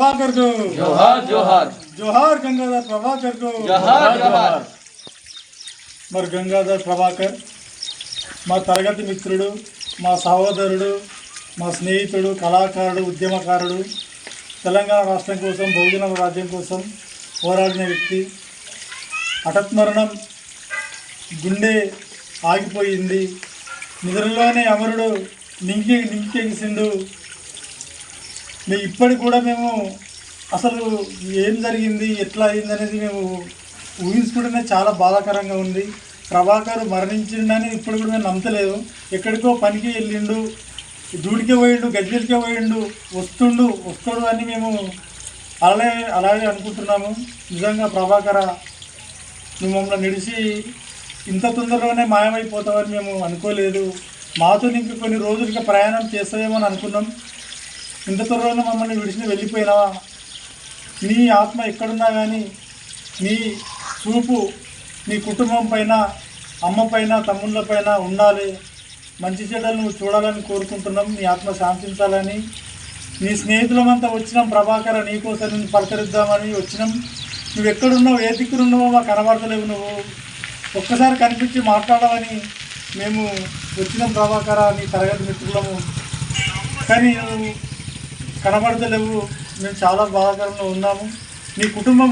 ప్రభాకర్కు. జోహార్ జోహార్. జోహార్ గంగాధర్ ప్రభాకర్కు. జోహార్ జోహార్. మరి గంగాధర్ ప్రభాకర్ మా తరగతి మిత్రుడు మా సహోదరుడు మా స్నేహితుడు కళాకారుడు ఉద్యమకారుడు తెలంగాణ రాష్ట్రం కోసం బహుజన రాజ్యం కోసం పోరాడిన వ్యక్తి. హఠత్మరణం గుండె ఆగిపోయింది. నిద్రలోనే అమరుడు నింకి నింకెగిసిండు. మేము ఇప్పటికి కూడా మేము అసలు ఏం జరిగింది ఎట్లా అయింది అనేది మేము ఊహించుకుంటేనే చాలా బాధాకరంగా ఉంది. ప్రభాకర్ మరణించిండని ఇప్పుడు కూడా మేము నమ్మతలేదు. ఎక్కడికో పనికి వెళ్ళిండు దూడికే పోయిండు గజ్వేల్కే పోయిండు వస్తుండు వస్తాడు అని మేము అలాగే అలాగే అనుకుంటున్నాము. నిజంగా ప్రభాకర నువ్వు మమ్మల్ని నిడిచి ఇంత తొందరలోనే మాయమైపోతావని మేము అనుకోలేదు. మాతో ఇంక కొన్ని రోజులుగా ప్రయాణం చేస్తామేమో అనుకున్నాం. ఇంత త్వరలో మమ్మల్ని విడిచి వెళ్ళిపోయినావా? నీ ఆత్మ ఎక్కడున్నా కానీ నీ చూపు నీ కుటుంబం పైన అమ్మ పైన తమ్ముళ్ళ పైన ఉండాలి. మంచి చెడ్డలు నువ్వు చూడాలని కోరుకుంటున్నాం. నీ ఆత్మ శాంతించాలని. నీ స్నేహితులమంతా వచ్చినాం. ప్రభాకర నీకోసం నేను పలకరిద్దామని వచ్చినాం. నువ్వు ఎక్కడున్నావు ఏ దిక్కునున్నావో మాకు కనబడతలేవు నువ్వు. ఒక్కసారి కనిపించి మాట్లాడమని మేము వచ్చినాం ప్రభాకర. నీ తరగతి మిత్రులము. కానీ నువ్వు కనబడతలేవు. మేము చాలా బాధాకరంగా ఉన్నాము. మీ కుటుంబం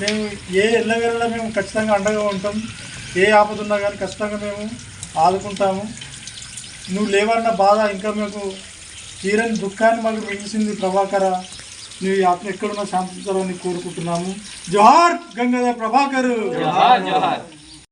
మేము ఏ ఎల్లవేళలా మేము ఖచ్చితంగా అండగా ఉంటాం. ఏ ఆపద ఉన్నా కానీ ఖచ్చితంగా మేము ఆదుకుంటాము. నువ్వు లేవన్న బాధ ఇంకా మీకు తీరని దుఃఖాన్ని మాకు మిగిల్చింది ప్రభాకర. నువ్వు ఆత్మ ఎక్కడున్నా శాంతించాలని కోరుకుంటున్నాము. జోహార్ గంగాధర్ ప్రభాకర్. జోహార్ జోహార్.